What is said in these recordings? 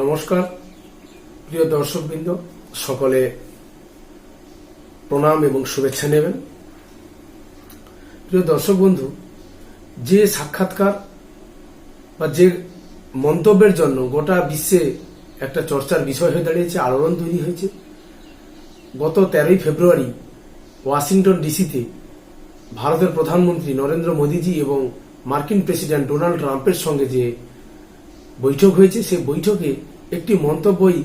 নমস্কার, প্রিয় দর্শকবৃন্দ, সকলে প্রণাম এবং শুভেচ্ছা নেবেন। প্রিয় দর্শক বন্ধু যে সাক্ষাৎকার বা যে মন্তব্যের জন্য গোটা বিশ্বে একটা চর্চার বিষয় হয়ে দাঁড়িয়েছে, আলোড়ন তৈরি হয়েছে, গত তেরোই ফেব্রুয়ারি ওয়াশিংটন ডিসিতে ভারতের প্রধানমন্ত্রী নরেন্দ্র মোদীজি এবং মার্কিন প্রেসিডেন্ট ডোনাল্ড ট্রাম্পের সঙ্গে যে বৈঠক হয়েছে সেই বৈঠকে একটি মন্তব্যই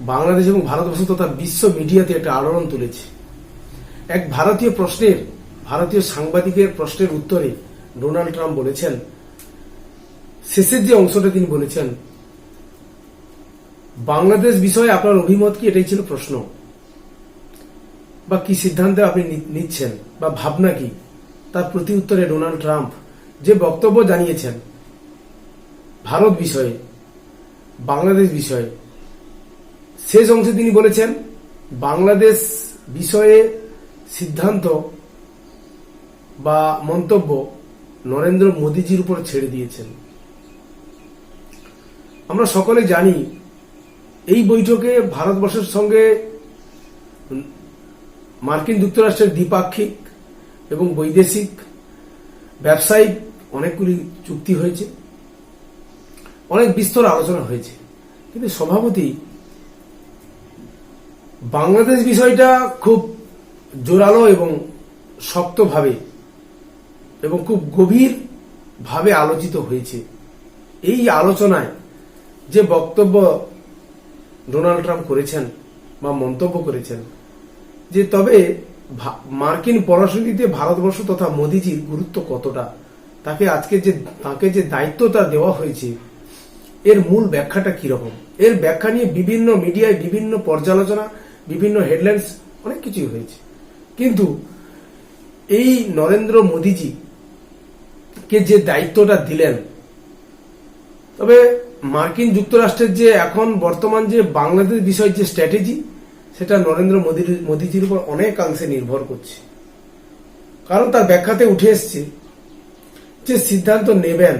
বাংলাদেশ এবং ভারতবর্ষ তথা বিশ্ব মিডিয়াতে একটা আলোড়ন তুলেছে। এক ভারতীয় প্রশ্নের, ভারতীয় সাংবাদিকের প্রশ্নের উত্তরে ডোনাল্ড ট্রাম্প বলেছেন, শেষের যে অংশটা তিনি বলেছেন, বাংলাদেশ বিষয়ে আপনার অভিমত কি? এটাই ছিল প্রশ্ন। বা কি সিদ্ধান্ত আপনি নিচ্ছেন? বা ভাবনা কি? তার প্রতি উত্তরে ডোনাল্ড ট্রাম্প যে বক্তব্য জানিয়েছেন ভারত বিষয়ে, বাংলাদেশ বিষয়ে। শেষ অংশে তিনি বলেছেন, বাংলাদেশ বিষয়ে সিদ্ধান্ত বা মন্তব্য নরেন্দ্র মোদীজির উপর ছেড়ে দিয়েছেন। আমরা সকলে জানি, এই বৈঠকে ভারতবর্ষের সঙ্গে মার্কিন যুক্তরাষ্ট্রের দ্বিপাক্ষিক এবং বৈদেশিক ব্যবসায়িক অনেকগুলি চুক্তি হয়েছে। অনেক বিস্তর আলোচনা হয়েছে। কিন্তু সভাপতি, বাংলাদেশ বিষয়টা খুব জোরালো এবং শক্তভাবে এবং খুব গভীর ভাবে আলোচিত হয়েছে। এই আলোচনায় যে বক্তব্য ডোনাল্ড ট্রাম্প করেছেন বা মন্তব্য করেছেন, যে তবে মার্কিন পররাষ্ট্রনীতিতে ভারতবর্ষ তথা মোদীজির গুরুত্ব কতটা, তাকে আজকে যে, তাকে যে দায়িত্বটা দেওয়া হয়েছে এর মূল ব্যাখ্যাটা কীরকম এর ব্যাখ্যা নিয়ে বিভিন্ন মিডিয়ায় বিভিন্ন পর্যালোচনা, বিভিন্ন হেডলাইন্স অনেক কিছুই হয়েছে। কিন্তু এই নরেন্দ্র মোদীজি কে যে দায়িত্বটা দিলেন, তবে মার্কিন যুক্তরাষ্ট্রের যে এখন বর্তমান যে বাংলাদেশ বিষয় যে স্ট্র্যাটেজি সেটা নরেন্দ্র মোদীর, মোদীজির উপর অনেকাংশে নির্ভর করছে। কারণ তার ব্যাখ্যাতে উঠে এসছে যে সিদ্ধান্ত নেবেন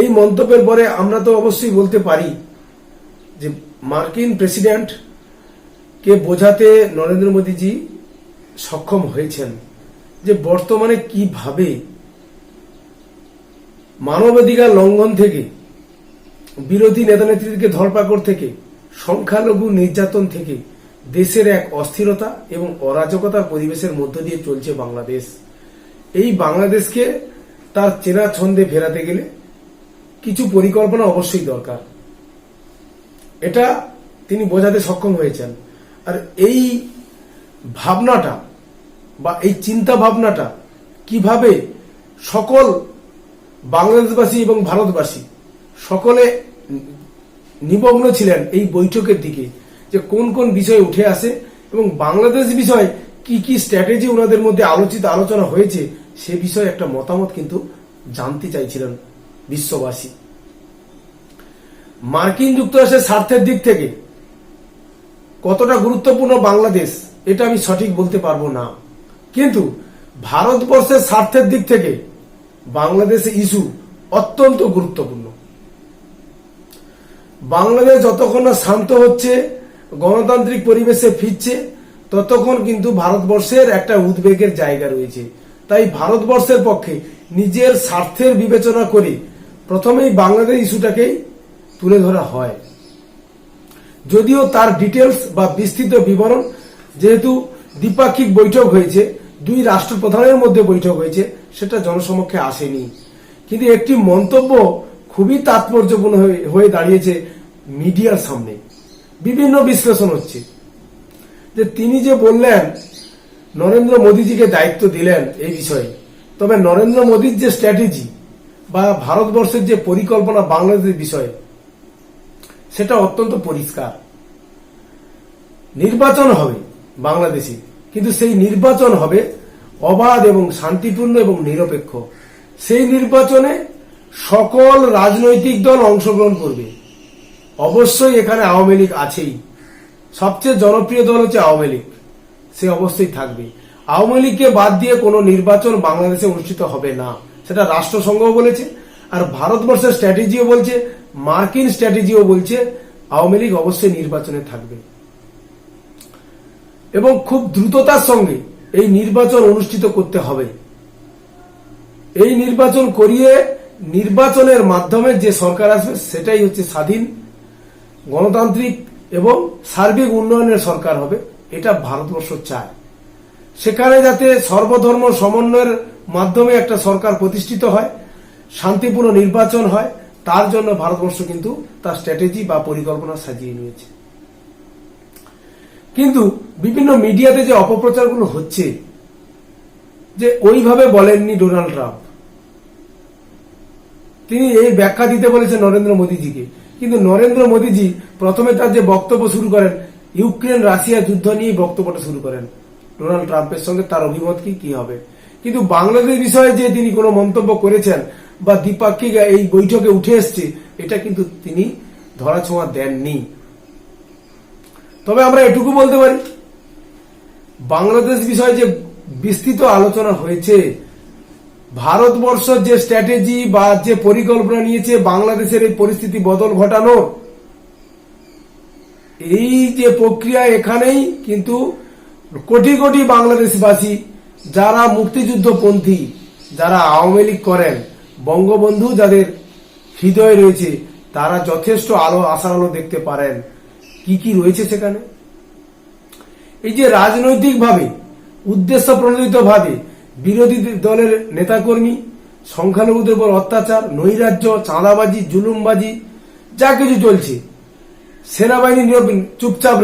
এই মন্তব্যের পরে আমরা তো অবশ্যই বলতে পারি যে মার্কিন প্রেসিডেন্ট কে বোঝাতে নরেন্দ্র মোদীজি সক্ষম হয়েছেন যে বর্তমানে কীভাবে মানবাধিকার লঙ্ঘন থেকে, বিরোধী নেতানেত্রীদেরকে ধরপাকড় থেকে, সংখ্যালঘু নির্যাতন থেকে দেশের এক অস্থিরতা এবং অরাজকতার পরিবেশের মধ্য দিয়ে চলছে বাংলাদেশ। এই বাংলাদেশকে তার চেনা ছন্দে ফেরাতে গেলে কিছু পরিকল্পনা অবশ্যই দরকার। এটা তিনি বোঝাতে সক্ষম হয়েছেন। আর এই ভাবনাটা বা এই চিন্তা ভাবনাটা কীভাবে সকল বাংলাদেশবাসী এবং ভারতবাসী সকলে নিমগ্ন ছিলেন এই বৈঠকের দিকে, যে কোন কোন বিষয় উঠে আসে এবং বাংলাদেশ বিষয়ে কি কি স্ট্র্যাটেজি ওনাদের মধ্যে আলোচিত আলোচনা হয়েছে সে বিষয়ে একটা মতামত কিন্তু জানতে চাইছিলেন বিশ্ববাসী। মার্কিন যুক্তরাষ্ট্রের স্বার্থের দিক থেকে কতটা গুরুত্বপূর্ণ বাংলাদেশ, এটা আমি সঠিক বলতে পারব না। কিন্তু ভারতবর্ষের স্বার্থের দিক থেকে বাংলাদেশের ইস্যু অত্যন্ত গুরুত্বপূর্ণ। বাংলাদেশ যতক্ষণ না শান্ত হচ্ছে, গণতান্ত্রিক পরিবেশে ফিরছে, ততক্ষণ কিন্তু ভারতবর্ষের একটা উদ্বেগের জায়গা রয়েছে। তাই ভারতবর্ষের পক্ষে নিজের স্বার্থের বিবেচনা করে প্রথমেই বাংলাদেশ ইস্যুটাকেই তুলে ধরা হয়। যদিও তার ডিটেলস বা বিস্তৃত বিবরণ, যেহেতু দ্বিপাক্ষিক বৈঠক হয়েছে, দুই রাষ্ট্রপ্রধানের মধ্যে বৈঠক হয়েছে, সেটা জনসমক্ষে আসেনি। কিন্তু একটি মন্তব্য খুবই তাৎপর্যপূর্ণ হয়ে দাঁড়িয়েছে মিডিয়ার সামনে। বিভিন্ন বিশ্লেষণ হচ্ছে। যে তিনি যে বললেন, নরেন্দ্র মোদীজিকে দায়িত্ব দিলেন এই বিষয়ে, তবে নরেন্দ্র মোদীর যে স্ট্র্যাটেজি বা ভারতবর্ষের যে পরিকল্পনা বাংলাদেশের বিষয়ে, সেটা অত্যন্ত পরিষ্কার। নির্বাচন হবে বাংলাদেশে, কিন্তু সেই নির্বাচন হবে অবাধ এবং শান্তিপূর্ণ এবং নিরপেক্ষ। সেই নির্বাচনে সকল রাজনৈতিক দল অংশগ্রহণ করবে। অবশ্যই এখানে আওয়ামী লীগ আছেই। সবচেয়ে জনপ্রিয় দল হচ্ছে আওয়ামী লীগ। সে অবশ্যই থাকবে। আওয়ামী লীগকে বাদ দিয়ে কোনো নির্বাচন বাংলাদেশে অনুষ্ঠিত হবে না। সেটা রাষ্ট্রসংঘ বলেছে, আর ভারতবর্ষের স্ট্র্যাটেজিও বলছে, মার্কিন স্ট্র্যাটেজিও বলছে, আওয়ামী লীগ অবশ্যই নির্বাচনে থাকবে। এবং খুব দ্রুততার সঙ্গে এই নির্বাচন অনুষ্ঠিত করতে হবে। এই নির্বাচন করিয়ে নির্বাচনের মাধ্যমে যে সরকার আসবে, সেটাই হচ্ছে স্বাধীন, গণতান্ত্রিক এবং সার্বিক উন্নয়নের সরকার হবে, এটা ভারতবর্ষ চায়। সেখানে যাতে সর্বধর্ম সমন্বয়ের মাধ্যমে একটা সরকার প্রতিষ্ঠিত হয়, শান্তিপূর্ণ নির্বাচন হয়, তার জন্য ভারতবর্ষ কিন্তু তার স্ট্র্যাটেজি বা পরিকল্পনা সাজিয়ে নিয়েছে। কিন্তু বিভিন্ন মিডিয়াতে যে অপপ্রচারগুলো হচ্ছে, যে ওইভাবে বলেননি ডোনাল্ড ট্রাম্প। তিনি এই ব্যাখ্যা দিতে বলেছেন নরেন্দ্র মোদীজিকে। কিন্তু নরেন্দ্র মোদীজি প্রথমে তার যে বক্তব্য শুরু করেন ইউক্রেন রাশিয়া যুদ্ধ নিয়ে বক্তব্যটা শুরু করেন। ডোনাল্ড ট্রাম্পের সঙ্গে তার অভিমত কি কি হবে? কিন্তু বাংলাদেশ বিষয়ে যে তিনি কোনো মন্তব্য করেছেন বা দ্বিপাক্ষিক এই বৈঠকে উঠে এসছে, এটা কিন্তু তিনি ধরাছোঁয়া দেননি। তবে আমরা এটুকু বলতে পারি, বাংলাদেশ বিষয়ে যে বিস্তৃত আলোচনা হয়েছে, ভারতবর্ষ যে স্ট্র্যাটেজি বা যে পরিকল্পনা নিয়েছে বাংলাদেশের এই পরিস্থিতি বদল ঘটানো, এই যে প্রক্রিয়া এখানেই কিন্তু কোটি কোটি বাংলাদেশবাসী যারা মুক্তিযুদ্ধপন্থী, যারা আওয়ামী লীগ করেন, বঙ্গবন্ধু যাদের হৃদয়ে রয়েছে, তারা যথেষ্ট আলো, আশার আলো দেখতে পারেন। কি কি রয়েছে সেখানে? এই যে রাজনৈতিকভাবে, উদ্দেশ্য প্রণোদিত ভাবে বিরোধী দলের নেতাকর্মী, সংখ্যালঘুদের উপর অত্যাচার, নৈরাজ্য, চাঁদাবাজি, জুলুমবাজি, যা কিছু চলছে। সেনাবাহিনী চুপচাপ